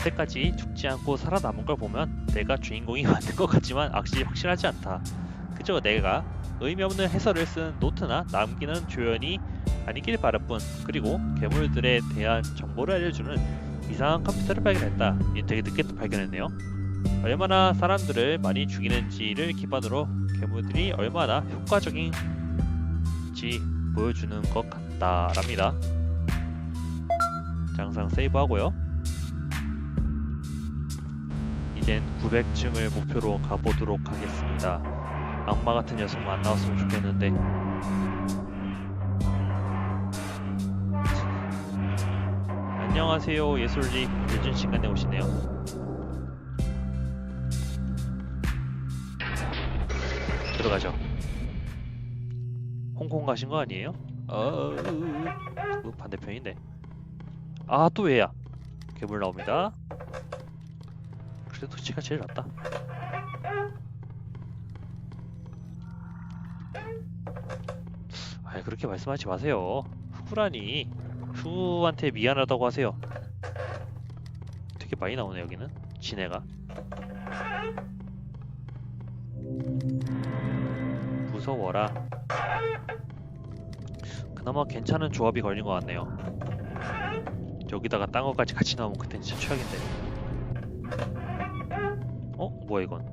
그때까지 죽지 않고 살아남은 걸 보면 내가 주인공이 맞는 것 같지만 확실히 확실하지 않다. 그저 내가 의미 없는 해설을 쓴 노트나 남기는 조연이 아니길 바랄 뿐 그리고 괴물들에 대한 정보를 알려주는 이상한 컴퓨터를 발견했다. 이 되게 늦게 또 발견했네요. 얼마나 사람들을 많이 죽이는지를 기반으로 괴물들이 얼마나 효과적인지 보여주는 것 같다랍니다. 장상 세이브하고요. 이젠 900층을 목표로 가보도록 하겠습니다. 악마 같은 녀석만 안 나왔으면 좋겠는데. 안녕하세요 예솔리 늦은 시간에 오시네요. 들어가죠. 홍콩 가신 거 아니에요? 어, 그 반대편인데. 아, 또 얘야. 괴물 나옵니다. 그래도 지가 제일 낫다. 아, 그렇게 말씀하지 마세요. 후라니. 후한테 미안하다고 하세요. 되게 많이 나오네 여기는. 지네가. 무서워라. 그나마 괜찮은 조합이 걸린 것 같네요. 여기다가 딴 것까지 같이 나오면 그땐 진짜 최악인데. 어? 뭐야 이건?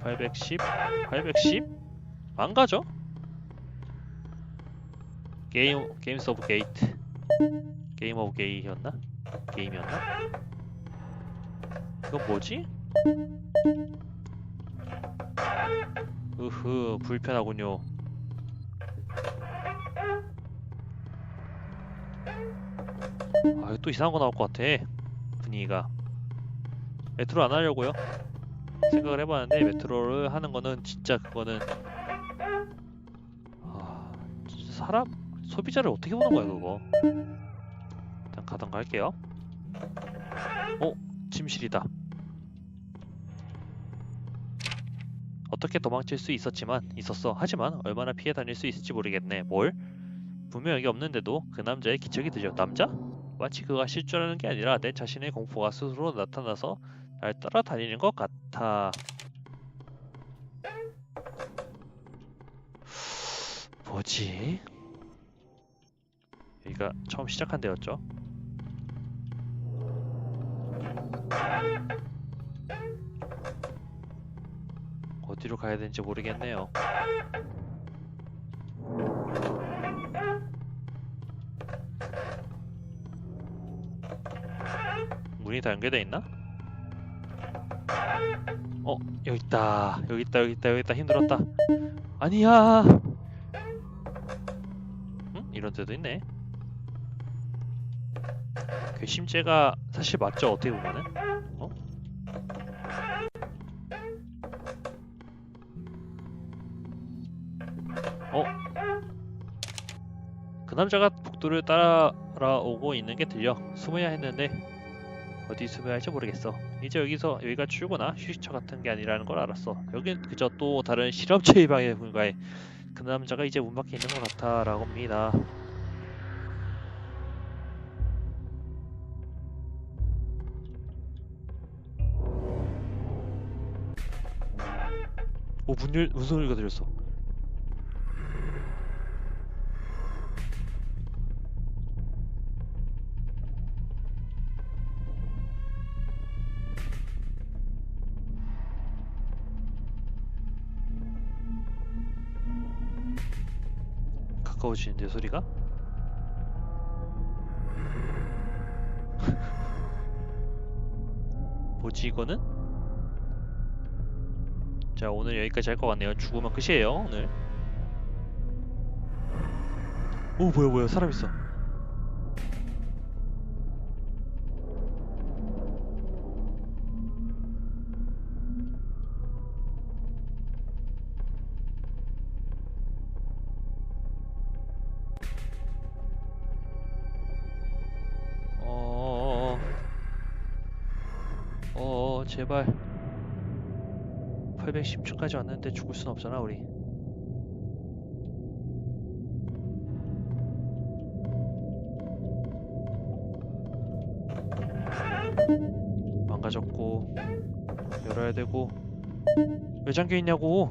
810? 810? 안 가죠? 게임 게임스 오브 게이트 게임 오브 게이였나? 게임이었나? 이건 뭐지? 으흐 불편하군요. 아, 이거 또 이상한 거 나올 것 같아. 분위기가. 메트로 안 하려고요. 생각을 해봤는데 메트로를 하는 거는 진짜 그거는 아, 사람 소비자를 어떻게 보는 거야 그거. 일단 가던가 할게요. 어, 침실이다. 어떻게 도망칠 수 있었지만 있었어. 하지만 얼마나 피해 다닐 수 있을지 모르겠네. 뭘? 분명 여기 없는데도 그 남자의 기척이 들려. 남자? 마치 그가 실존하는 게 아니라 내 자신의 공포가 스스로 나타나서 날 따라다니는 것 같아. 뭐지? 여기가 처음 시작한 데였죠? 어디로 가야 되는지 모르겠네요. 문이 다 연결돼 있나? 어 여기 있다 여기 있다 여기 있다 여기 있다 힘들었다 아니야 응? 이런 데도 있네 괘씸죄가 사실 맞죠 어떻게 보면은 어? 어? 그 남자가 복도를 따라오고 있는 게 들려 숨어야 했는데 어디 숨어야 할지 모르겠어. 이제 여기서 여기가 출구나 휴식처 같은 게 아니라는 걸 알았어. 여긴 그저 또 다른 실험체의 방에 뭔가에 그 남자가 이제 문 밖에 있는 것 같아라고 합니다. 오, 문 열, 문 소리가 들렸어. 가까워지는데 소리가? 뭐지 이거는? 자 오늘 여기까지 할 것 같네요 죽으면 끝이에요 오늘 오 뭐야 뭐야 사람 있어 어어 제발. 810초까지 왔는데 죽을 순 없잖아 우리. 망가졌고 열어야 되고. 왜 잠겨 있냐고.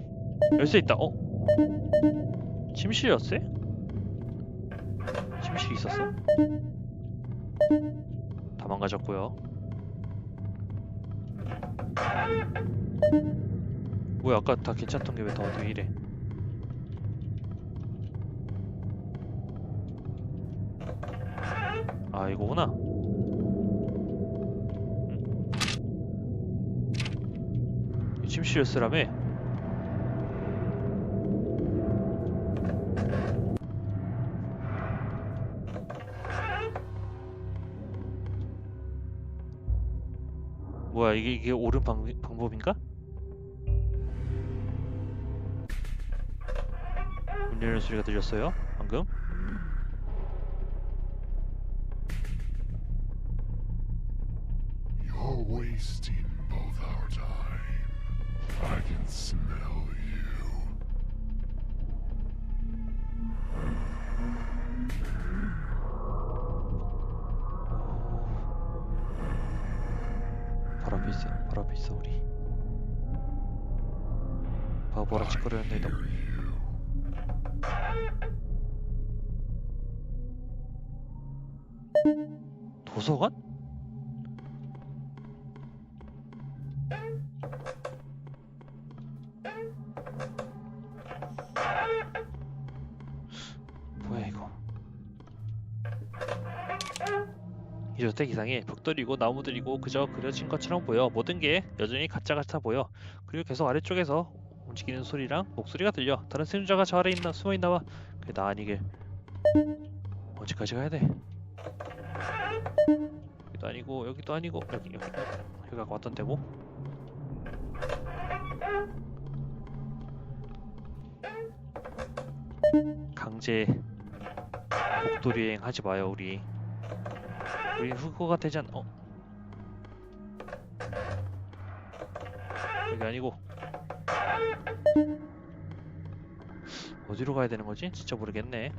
열쇠 있다. 어? 침실 열쇠 침실이 있었어? 다 망가졌고요 뭐야 아까 다 괜찮던 게 왜다 어떻게 이래? 아 이거구나. 이 침실 열쇠라며 뭐야 이게 이게 옳은 방, 방법인가? 문 열리는 소리가 들렸어요 방금 앞에 있어 바로 앞에 있어 우리 바보라 짓거렸네 너 도서관? 이 저택 이상해 벽돌이고 나무들이고 그저 그려진 것처럼 보여. 모든 게 여전히 가짜 같아 보여. 그리고 계속 아래쪽에서 움직이는 소리랑 목소리가 들려. 다른 생존자가 저 아래 있나 숨어 있나 봐. 그게 나 아니길 어디까지 가야 돼? 여기도 아니고 여기도 아니고 여기 여기. 여기가 왔던 데고. 강제 목도리 여행 하지 마요 우리 우린 후보가 되지 않.. 어? 여기 아니고 어디로 가야 되는 거지? 진짜 모르겠네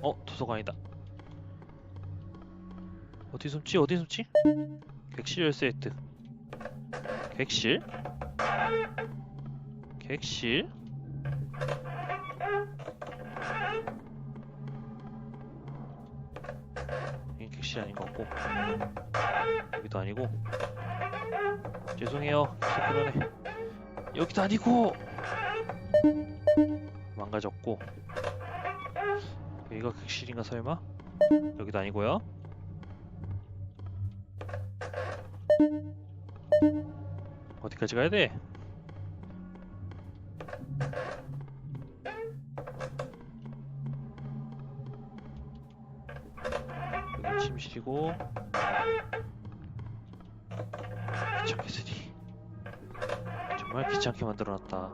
어? 도서관이다 어디 숨지? 어디 숨지? 객실 열쇠 획득 객실? 객실? 이 객실 아닌 것 같고. 여기도 아니고. 죄송해요. 그러네 여기도 아니고! 망가졌고. 여기가 객실인가 설마? 여기도 아니고요. 어디까지 가야 돼? 여기 침실이고 귀찮게 쓰니 정말 귀찮게 만들어놨다.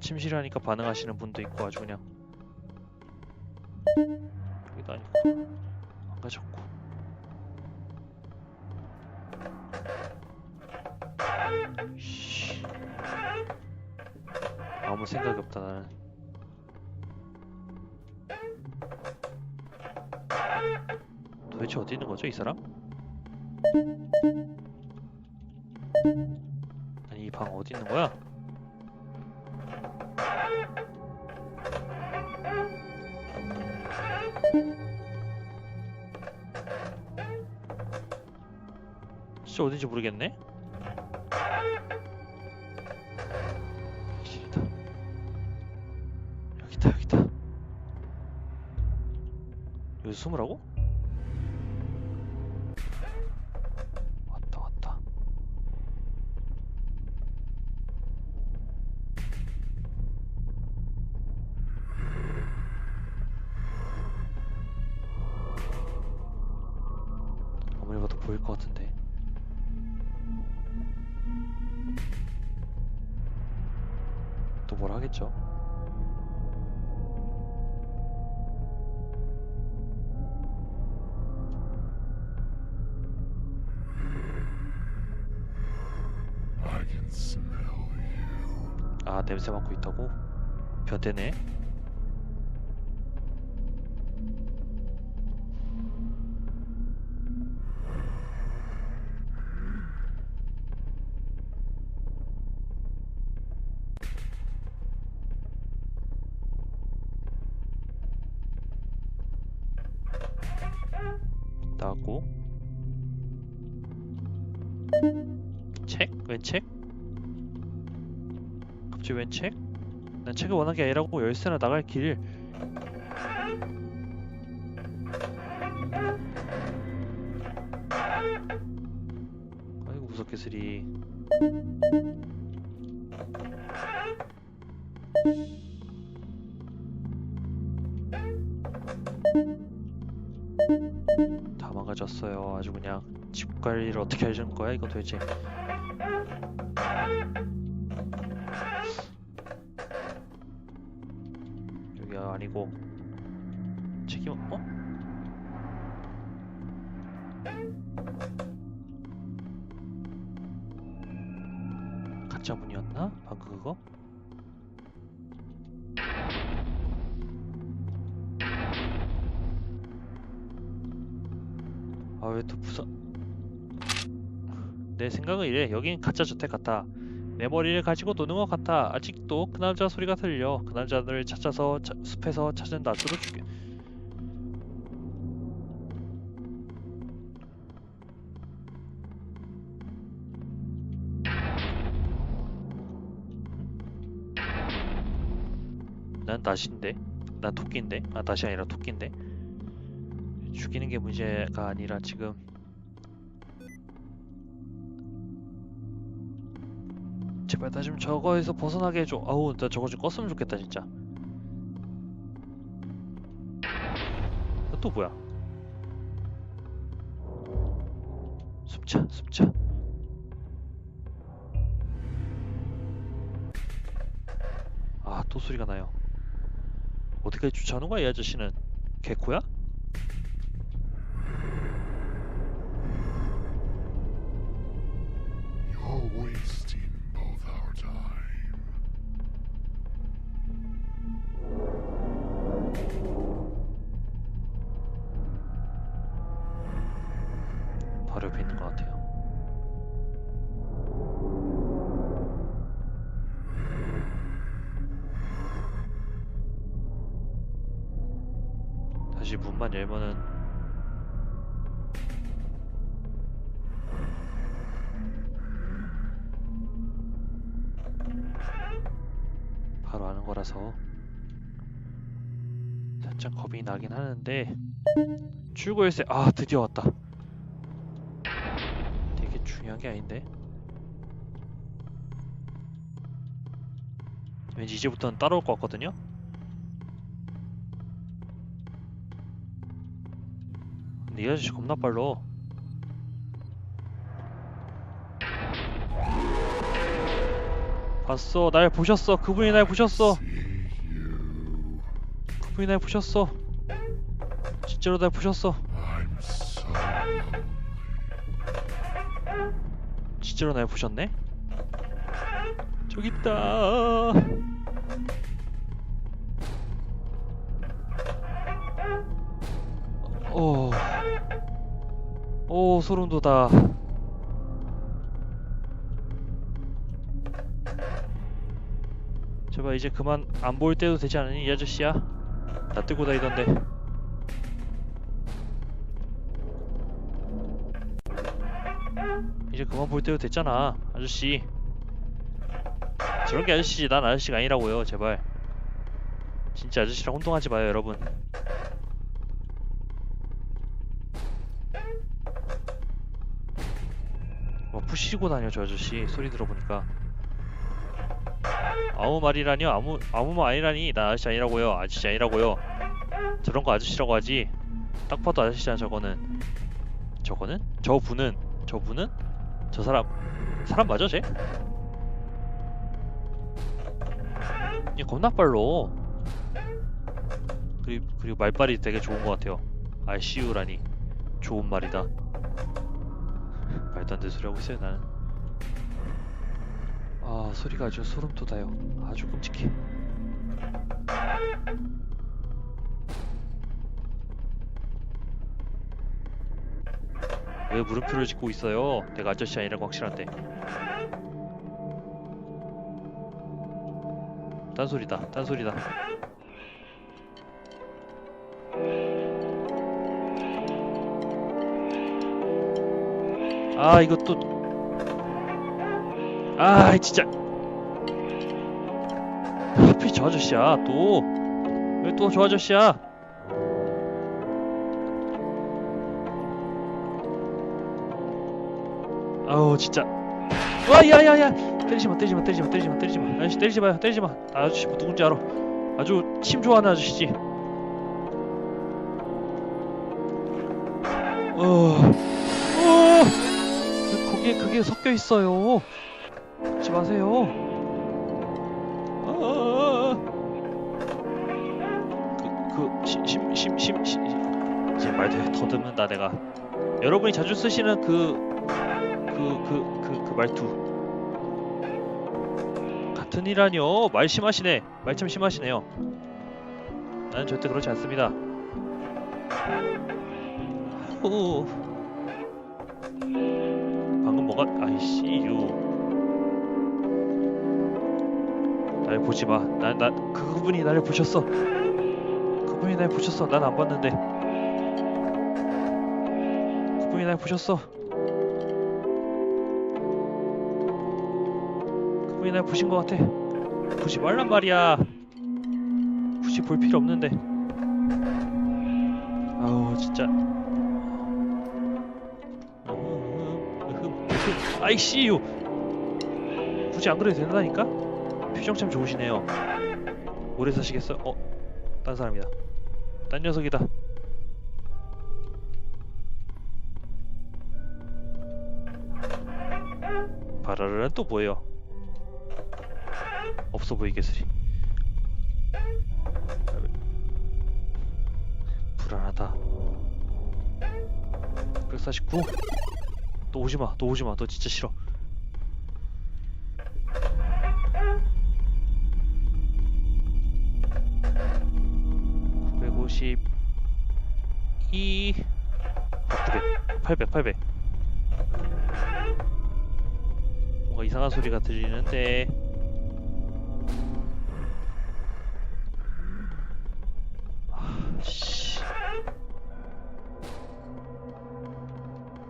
침실하니까 반응하시는 분도 있고 아주 그냥. 여기도 아니고. 망가졌고. 씨. 아무 생각이 없다 나는 도대체 어디 있는 거죠 이 사람? 아니 이 방 어디 있는 거야? 진짜 어딘지 모르겠네? 길이다. 여기다 여기다. 여기 숨으라고? 보일 것 같은데 또 뭘 하겠죠? 아 냄새 맡고 있다고? 변태네 나왔고 책? 웬 책? 갑자기 웬 책? 난 책을 원한 게 아니라고 열쇠나 나갈 길 아이고 무섭게 쓰리 다 망가졌어요 아주 그냥 집 관리를 어떻게 하려는 거야 이거 도대체 여기가 아니고 책임 어? 가짜 문이었나? 방금 그거? 왜 또 부서 내 생각은 이래. 여긴 가짜 주택 같아. 메모리를 가지고 노는 것 같아. 아직도 그 남자 소리가 들려. 그 남자를 찾아서 자- 숲에서 찾은 낫으로 죽여 난 낫인데? 난 토끼인데? 아 낫이 아니라 토끼인데 죽이는 게 문제가 아니라 지금 제발 나 좀 저거에서 벗어나게 해줘. 아우 나 저거 좀 껐으면 좋겠다 진짜. 아, 또 뭐야? 숨차 숨차. 아 또 소리가 나요. 어디까지 주차하는 거야 이 아저씨는? 개코야? waste. 바로 아는 거라서 살짝 겁이 나긴 하는데 출구 열쇠 아 드디어 왔다. 되게 중요한 게 아닌데? 왠지 이제부터는 따라올 것 같거든요? 근데 이 아저씨 겁나 빨라 봤어 날 보셨어 그분이 날 보셨어. 그분이 날 보셨어 진짜로 날 보셨어. 진짜로 날 보셨네? 저기 있다. 오, 오 소름 돋아. 제발 이제 그만 안 보일 때도 되지 않으니 이 아저씨야? 나 뜨고 다니던데. 이제 그만 볼 때도 됐잖아 아저씨. 저런 게 아저씨지. 난 아저씨가 아니라고요 제발. 진짜 아저씨랑 혼동하지 마요 여러분. 뭐 푸시고 다녀 저 아저씨. 소리 들어보니까 아무 말이라니요? 아무 아무 말 아니라니 나 아저씨 아니라고요. 아저씨 아니라고요. 저런 거 아저씨라고 하지? 딱 봐도 아저씨잖아 저거는. 저거는? 저 분은? 저 분은? 저 사람. 사람 맞아 쟤? 얘 겁나 빨로 그리고, 그리고 말빨이 되게 좋은 것 같아요. ICU라니. 좋은 말이다. 말도 안 되는 소리 하고 있어요 나는 아 소리가 아주 소름 돋아요. 아주 끔찍해. 왜 물음표를 짓고 있어요? 내가 아저씨 아니라고 확실한데. 딴소리다, 딴소리다. 아, 이거 또. 아, 진짜. 하필 저 아저씨야, 또. 왜 또 저 아저씨야? 아우 진짜. 와 야야야. 때리지마 때리지마 때리지마 때리지마 때리지마. 아저씨 때리지마 나 아저씨 뭐 누군지 알아. 아주 침 좋아하는 아저씨지. 어... 어... 왜 거기에 그게 섞여 있어요 하지 마세요. 아... 그... 그... 심심 심 심 이제 말도 더듬는다 내가. 여러분이 자주 쓰시는 그 그 그 그 그 말투. 같은 이라뇨. 말 심하시네. 말 참 심하시네요. 나는 절대 그렇지 않습니다. 후 방금 뭐가 아이씨 유 날 보지마 난난 그분이 나를 보셨어 그분이 날 보셨어 난 안 봤는데 그분이 날 보셨어 그분이 날 보신 것 같아. 보지 말란 말이야. 굳이 볼 필요 없는데. 아우 진짜. 아이씨유. 굳이 안 그래도 된다니까? 표정 참 좋으시네요. 오래 사시겠어? 어, 딴 사람이다. 딴 녀석이다. 바라르는 또 뭐예요? 없어 보이게 소리. 불안하다. 149. 또 오지 마. 또 오지 마. 너 진짜 싫어. (950) 이 900, 800, 800. 뭔가 이상한 소리가 들리는데 씨.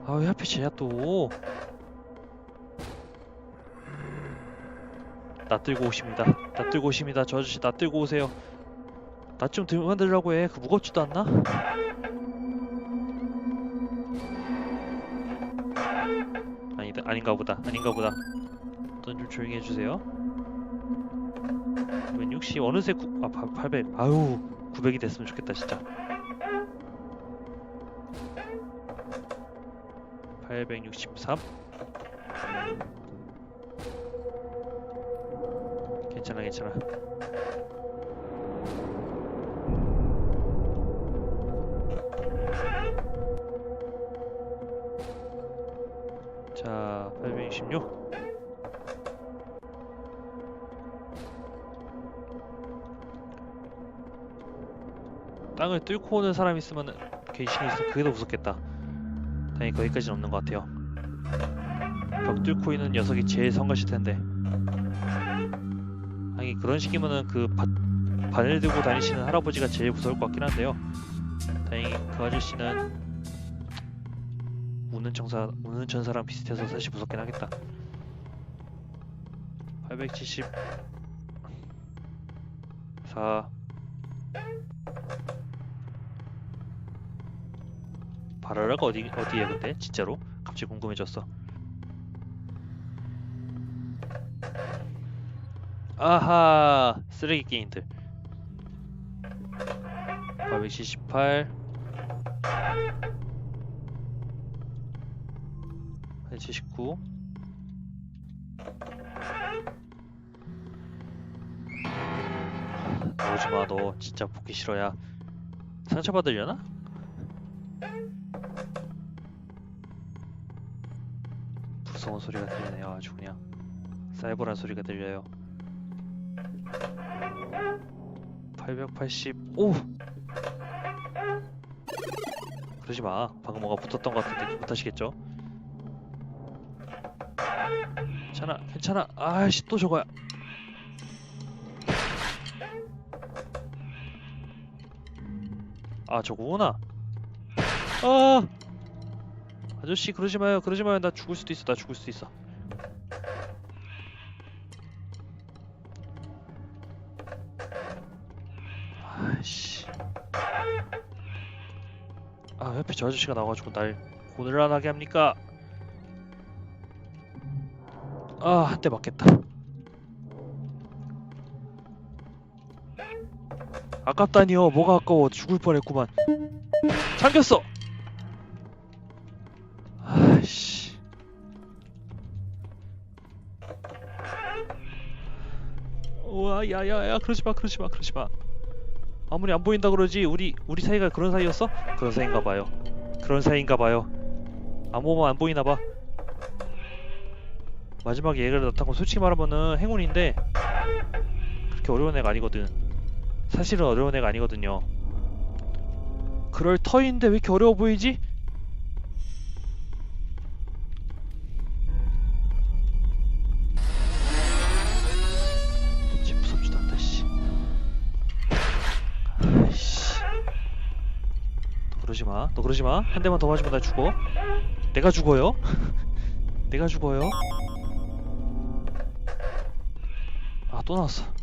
아, 왜 하필 쟤야 또? 나 들고 오십니다. 나 들고 오십니다. 저 아저씨 나 들고 오세요. 나 좀 들만 들라고 해. 그 무겁지도 않나? 아니다, 아닌가 보다. 아닌가 보다. 넌좀 조용히 해주세요. 웬 60, 어느새 구, 아, 800. 아유, 900이 됐으면 좋겠다 진짜 863 괜찮아 괜찮아 자866 땅을 뚫고 오는 사람이 있으면 귀신이 있어 그게 더 무섭겠다. 다행히 거기까지는 없는 것 같아요. 벽 뚫고 있는 녀석이 제일 성가실 텐데. 아니 그런 식이면은 그 바, 바늘 들고 다니시는 할아버지가 제일 무서울 것 같긴 한데요. 다행히 그 아저씨는 우는 천사 우는 천사랑 비슷해서 사실 무섭긴 하겠다. 870 4 바라라가 어디 어디에 근데? 진짜로? 갑자기 궁금해졌어. 아하 쓰레기 게임들. 478 879 나오지마 너 진짜 보기 싫어야. 상처받으려나? 무서운 소리가 들리네요 아주 그냥. 쌀보란 소리가 들려요. 885 그러지 마. 방금 뭐가 붙었던 것 같은데 탓이겠죠 괜찮아 괜찮아. 아이씨 또 저거야. 아 저거구나. 아. 아저씨 그러지 마요 그러지 마요. 나 죽을 수도 있어 나 죽을 수도 있어. 아이씨. 아 옆에 저 아저씨가 나와가지고 날 고늘란하게 합니까 아 한 대 맞겠다. 아깝다니요. 뭐가 아까워. 죽을 뻔했구만. 잠겼어! 아이씨. 우와 야 야 야 그러지 마 그러지 마 그러지 마. 아무리 안 보인다 그러지 우리 우리 사이가 그런 사이였어? 그런 사이인가 봐요. 그런 사이인가 봐요. 아무만 안 보이나 봐 마지막에 얘를 나타난 건 솔직히 말하면은 행운인데 그렇게 어려운 애가 아니거든 사실은 어려운 애가 아니거든요 그럴 터인데 왜 이렇게 어려워 보이지? 무섭지도 않다 씨 아이씨 너 그러지 마. 너 그러지 마. 한 대만 더 맞으면 나 죽어. 내가 죽어요. 내가 죽어요. 아또 나왔어.